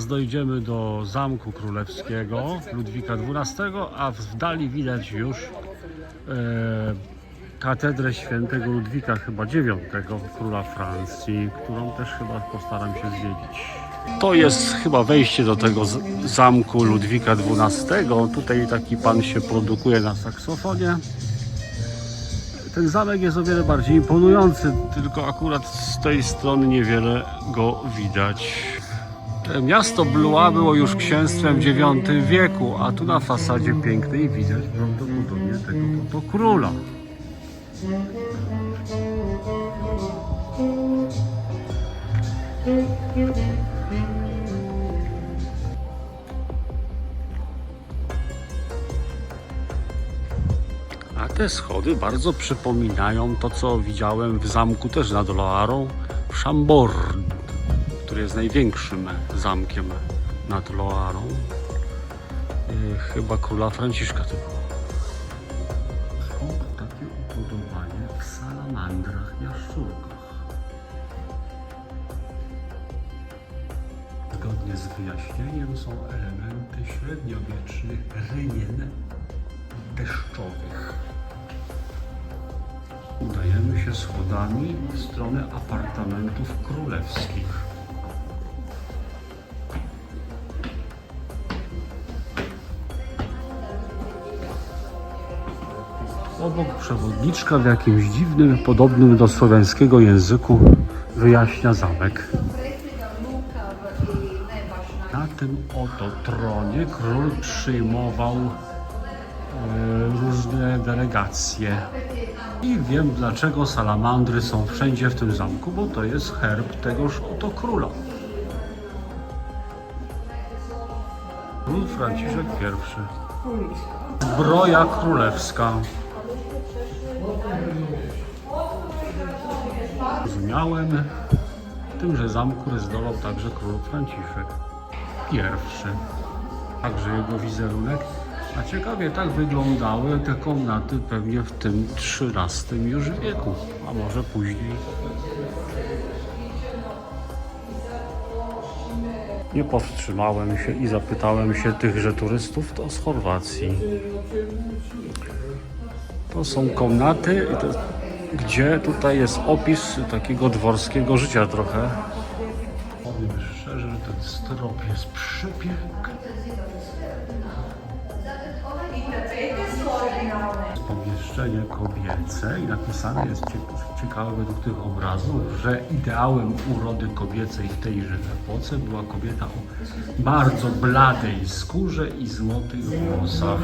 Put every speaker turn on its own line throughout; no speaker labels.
Zaraz dojdziemy do Zamku Królewskiego Ludwika XII, a w dali widać już e, katedrę świętego Ludwika, chyba IX, króla Francji, którą też chyba postaram się zwiedzić. To jest chyba wejście do tego zamku Ludwika XII. Tutaj taki pan się produkuje na saksofonie. Ten zamek jest o wiele bardziej imponujący, tylko akurat z tej strony niewiele go widać. Miasto Blois było już księstwem IX wieku, a tu na fasadzie pięknej widać prawdopodobnie tego to króla. A te schody bardzo przypominają to, co widziałem w zamku też nad Loarą w Chambord, który jest największym zamkiem nad Loarą. Yy, Chyba króla Franciszka to było. Są takie upodobanie w salamandrach, jaszczurkach. Zgodnie z wyjaśnieniem są elementy średniowiecznych rynien deszczowych. Udajemy się schodami w stronę apartamentów królewskich. Obok przewodniczka w jakimś dziwnym, podobnym do słowiańskiego języku wyjaśnia zamek. Na tym oto tronie król przyjmował e, różne delegacje. I wiem dlaczego salamandry są wszędzie w tym zamku, bo to jest herb tegoż oto króla. Król Franciszek I. Zbroja królewska. Zrozumiałem. Tymże zamku rezydował także król Franciszek I. Także jego wizerunek. A ciekawie tak wyglądały te komnaty pewnie w tym XIII już wieku, a może później. Nie powstrzymałem się i zapytałem się tychże turystów, to z Chorwacji. To są komnaty, gdzie tutaj jest opis takiego dworskiego życia trochę. Powiem szczerze, że ten strop jest przepiękny. Pomieszczenie kobiece i napisane jest cie- ciekawe według tych obrazów, że ideałem urody kobiecej w tejże epoce była kobieta o bardzo bladej skórze i złotych włosach.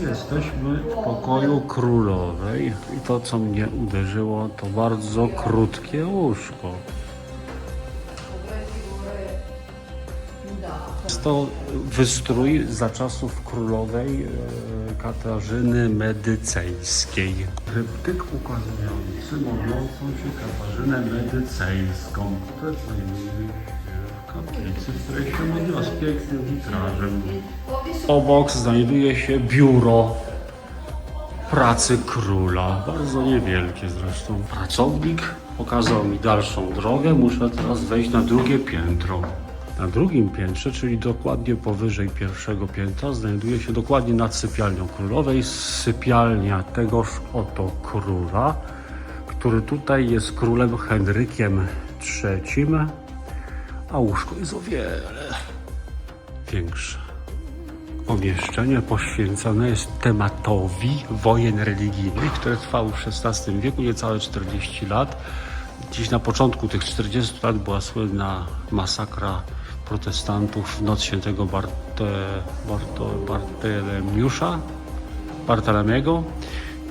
Jesteśmy w pokoju królowej i to, co mnie uderzyło, to bardzo krótkie łóżko. Jest to wystrój za czasów królowej e, Katarzyny Medycejskiej. Tryptyk ukazujący modlącą się Katarzynę Medycejską, znajduje się w kaplicy, w której się modliła z pięknym witrażem. Obok znajduje się biuro pracy króla, bardzo niewielkie zresztą. Pracownik pokazał mi dalszą drogę, muszę teraz wejść na drugie piętro. Na drugim piętrze, czyli dokładnie powyżej pierwszego piętra, znajduje się dokładnie nad sypialnią królowej sypialnia tegoż oto króla, który tutaj jest królem Henrykiem III, a łóżko jest o wiele większe. Pomieszczenie poświęcone jest tematowi wojen religijnych, które trwały w XVI wieku, niecałe 40 lat. Dziś na początku tych 40 lat była słynna masakra protestantów w noc świętego Barte, Barto, Bartolemiego.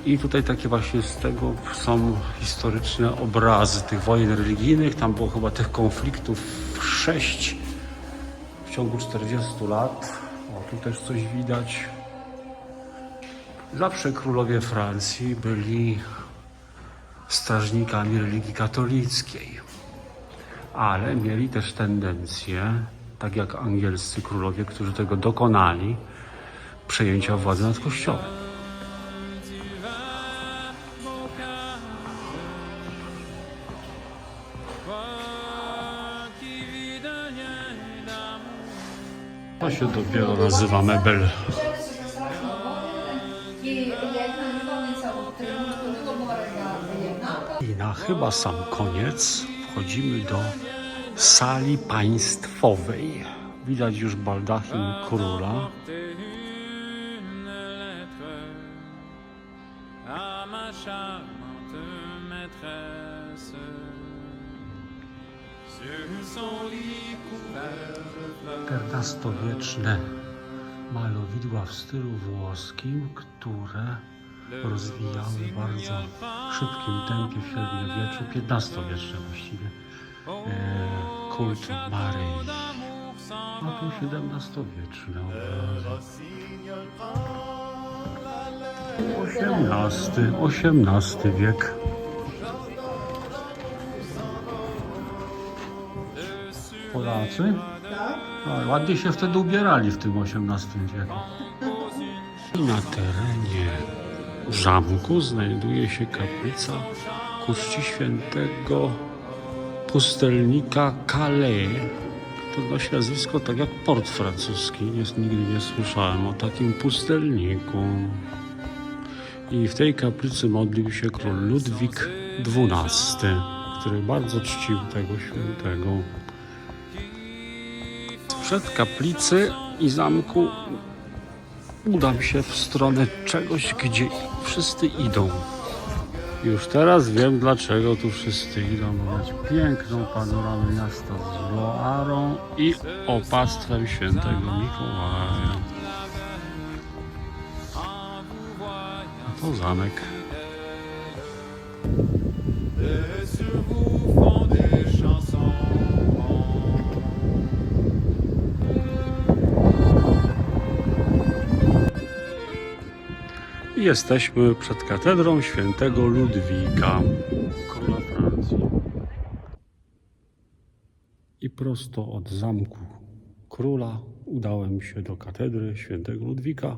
I tutaj takie właśnie z tego są historyczne obrazy tych wojen religijnych. Tam było chyba tych konfliktów sześć w ciągu 40 lat. O, tu też coś widać. Zawsze królowie Francji byli strażnikami religii katolickiej, ale mieli też tendencję, tak jak angielscy królowie, którzy tego dokonali, przejęcia władzy nad kościołem. To się dopiero nazywa mebel. I na chyba sam koniec wchodzimy do sali państwowej. Widać już baldachim króla. XIV-wieczne malowidła w stylu włoskim, które rozwijały w bardzo szybkim tempie w średniowieczu, XV-wieczne właściwie, e, kult Maryi. A tu XVII-wieczne obrazy. XVIII, XVIII wiek. Polacy? Ładnie się wtedy ubierali w tym XVIII wieku. Na terenie zamku znajduje się kaplica ku czci świętego pustelnika Calais. To nosi nazwisko tak jak port francuski. Nie, nigdy nie słyszałem o takim pustelniku. I w tej kaplicy modlił się król Ludwik XII, który bardzo czcił tego świętego. Przed kaplicy i zamku udam się w stronę czegoś, gdzie wszyscy idą. Już teraz wiem, dlaczego tu wszyscy idą. Widać piękną panoramę miasta z Loarą i opactwem świętego Mikołaja. A to zamek. Jesteśmy przed katedrą świętego Ludwika, króla Francji. I prosto od zamku króla udałem się do katedry świętego Ludwika.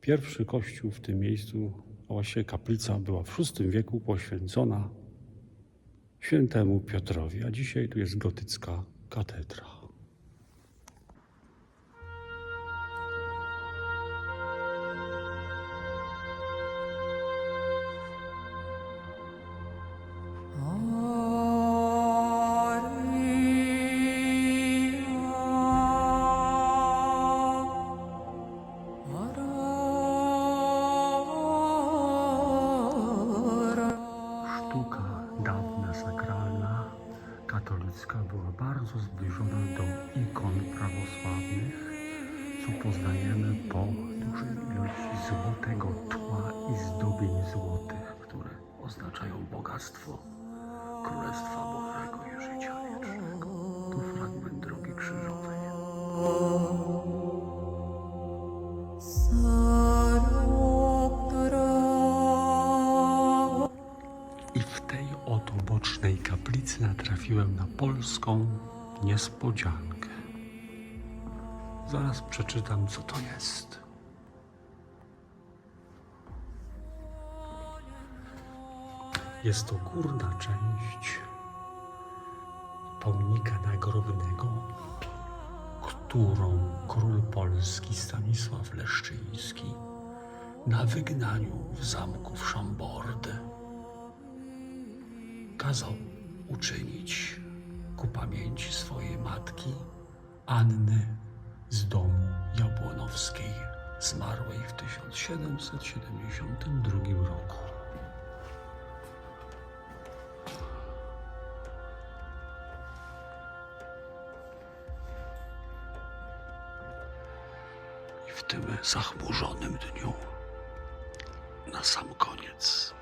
Pierwszy kościół w tym miejscu, a właściwie kaplica, była w VI wieku poświęcona świętemu Piotrowi, a dzisiaj tu jest gotycka katedra. Oto bocznej kaplicy natrafiłem na polską niespodziankę. Zaraz przeczytam, co to jest. Jest to górna część pomnika nagrobnego, którą król polski Stanisław Leszczyński na wygnaniu w zamku w Chambord kazał uczynić ku pamięci swojej matki Anny z domu Jabłonowskiej, zmarłej w 1772 roku. I w tym zachmurzonym dniu, na sam koniec,